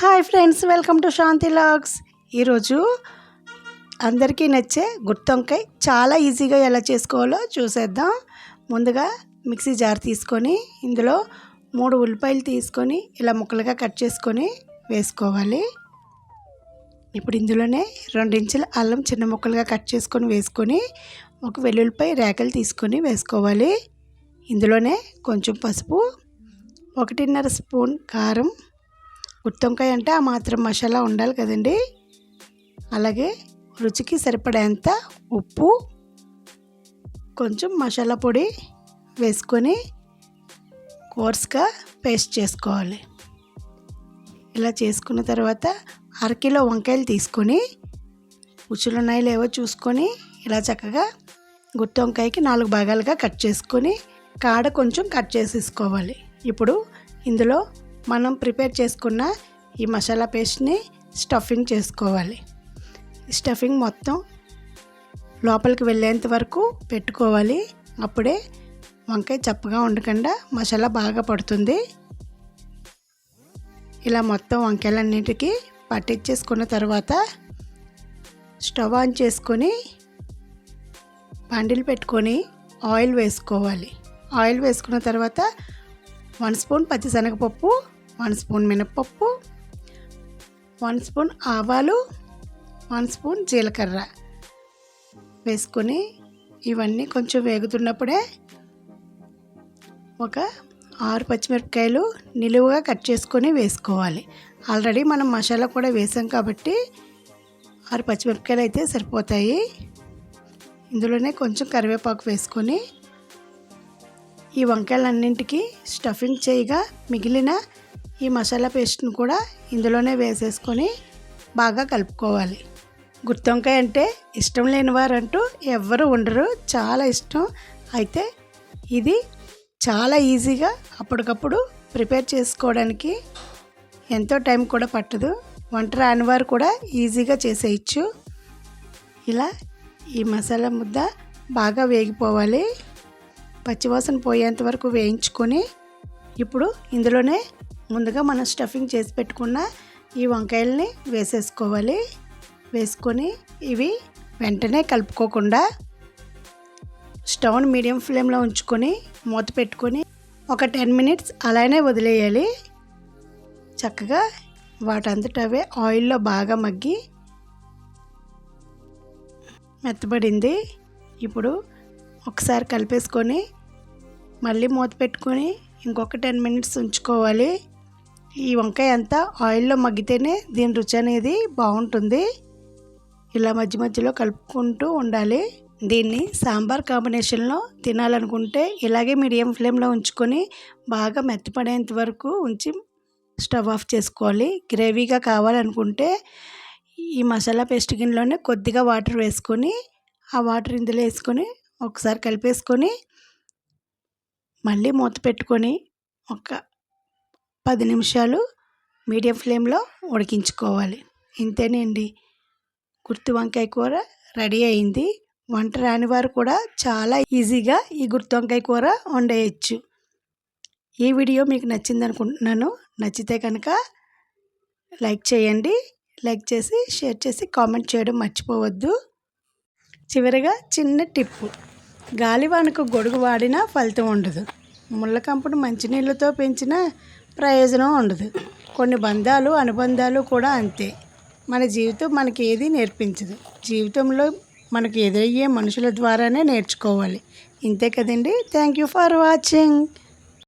Hi friends welcome to Shanthi logs. ఈరోజు అందరికీ నచ్చే గుత్తొంకాయ చాలా ఈజీగా ఎలా చేసుకోవాలో చూసేద్దాం. ముందుగా మిక్సీ జార్ తీసుకొని ఇందులో మూడు ఉల్లిపాయలు తీసుకొని ఇలా ముక్కలుగా కట్ చేసుకొని వేసుకోవాలి. ఇప్పుడు ఇందులోనే రెండించుల అల్లం చిన్న ముక్కలుగా కట్ చేసుకొని వేసుకొని ఒక వెల్లుల్లిపాయ రేకలు తీసుకొని వేసుకోవాలి. ఇందులోనే కొంచెం పసుపు ఒకటిన్నర స్పూన్ కారం గుత్తొంకాయ అంటే ఆ మాత్రం మసాలా ఉండాలి కదండి. అలాగే రుచికి సరిపడేంత ఉప్పు కొంచెం మసాలా పొడి వేసుకొని కోర్స్గా పేస్ట్ చేసుకోవాలి. ఇలా చేసుకున్న తర్వాత అరకిలో వంకాయలు తీసుకొని ఉచ్చులు ఉన్నాయో లేవో చూసుకొని ఇలా చక్కగా గుత్తి వంకాయకి నాలుగు భాగాలుగా కట్ చేసుకొని కాడ కొంచెం కట్ చేసేసుకోవాలి. ఇప్పుడు ఇందులో మనం ప్రిపేర్ చేసుకున్న ఈ మసాలా పేస్ట్ని స్టఫింగ్ చేసుకోవాలి. స్టఫింగ్ మొత్తం లోపలికి వెళ్ళేంత వరకు పెట్టుకోవాలి. అప్పుడే వంకాయ చప్పగా ఉండకుండా మసాలా బాగా పడుతుంది. ఇలా మొత్తం వంకాయలన్నిటికీ పట్టించేసుకున్న తర్వాత స్టవ్ ఆన్ చేసుకొని బండిలు పెట్టుకొని ఆయిల్ వేసుకోవాలి. ఆయిల్ వేసుకున్న తర్వాత వన్ స్పూన్ పచ్చిశనగపప్పు వన్ స్పూన్ మినప్పప్పు వన్ స్పూన్ ఆవాలు వన్ స్పూన్ జీలకర్ర వేసుకొని ఇవన్నీ కొంచెం వేగుతున్నప్పుడే ఒక ఆరు పచ్చిమిరపకాయలు నిలువుగా కట్ చేసుకొని వేసుకోవాలి. ఆల్రెడీ మనం మసాలా కూడా వేసాం కాబట్టి ఆరు పచ్చిమిరపకాయలు అయితే సరిపోతాయి. ఇందులోనే కొంచెం కరివేపాకు వేసుకొని ఈ వంకాయలన్నింటికి స్టఫింగ్ చేయగా మిగిలిన ఈ మసాలా పేస్ట్ని కూడా ఇందులోనే వేసేసుకొని బాగా కలుపుకోవాలి. గుత్తొంకాయ అంటే ఇష్టం లేని వారంటూ ఎవ్వరు ఉండరు. చాలా ఇష్టం. అయితే ఇది చాలా ఈజీగా అప్పటికప్పుడు ప్రిపేర్ చేసుకోవడానికి ఎంతో టైం కూడా పట్టదు. వంట రాని వారు కూడా ఈజీగా చేసేయచ్చు. ఇలా ఈ మసాలా ముద్ద బాగా వేగిపోవాలి. పచ్చివాసన పోయేంత వరకు వేయించుకొని ఇప్పుడు ఇందులోనే ముందుగా మనం స్టఫింగ్ చేసి పెట్టుకున్న ఈ వంకాయల్ని వేసేసుకోవాలి. వేసుకొని ఇవి వెంటనే కలుపుకోకుండా స్టవ్ని మీడియం ఫ్లేమ్లో ఉంచుకొని మూత పెట్టుకొని ఒక టెన్ మినిట్స్ అలానే వదిలేయాలి. చక్కగా వాటంతట అవే ఆయిల్లో బాగా మగ్గి మెత్తబడింది. ఇప్పుడు ఒకసారి కలిపేసుకొని మళ్ళీ మూత పెట్టుకొని ఇంకొక టెన్ మినిట్స్ ఉంచుకోవాలి. ఈ వంకాయ అంతా ఆయిల్లో మగ్గితేనే దీని రుచి అనేది బాగుంటుంది. ఇలా మధ్య మధ్యలో కలుపుకుంటూ ఉండాలి. దీన్ని సాంబార్ కాంబినేషన్లో తినాలనుకుంటే ఇలాగే మీడియం ఫ్లేమ్లో ఉంచుకొని బాగా మెత్తపడేంత వరకు ఉంచి స్టవ్ ఆఫ్ చేసుకోవాలి. గ్రేవీగా కావాలనుకుంటే ఈ మసాలా పేస్ట్ గిన్నెలోనే కొద్దిగా వాటర్ వేసుకొని ఆ వాటర్ ఇందులో వేసుకొని ఒకసారి కలిపేసుకొని మళ్ళీ మూత పెట్టుకొని ఒక పది నిమిషాలు మీడియం ఫ్లేమ్లో ఉడికించుకోవాలి. ఇంతేనండి. గుర్తు వంకాయ కూర రెడీ అయింది. వంట రాని వారు కూడా చాలా ఈజీగా ఈ గుర్తు వంకాయ కూర వండేయచ్చు. ఈ వీడియో మీకు నచ్చింది అనుకుంటున్నాను నచ్చితే కనుక లైక్ చేయండి. లైక్ చేసి షేర్ చేసి కామెంట్ చేయడం మర్చిపోవద్దు. చివరిగా చిన్న టిప్పు. గాలివానకు గొడుగు వాడినా ఫలితం ఉండదు. ముళ్ళకంపను మంచినీళ్ళతో పెంచిన ప్రయోజనం ఉండదు. కొన్ని బంధాలు అనుబంధాలు కూడా అంతే. మన జీవితం మనకి ఏది నేర్పించదు. జీవితంలో మనకు ఎదురయ్యే మనుషుల ద్వారానే నేర్చుకోవాలి. ఇంతే కదండి? Thank you for watching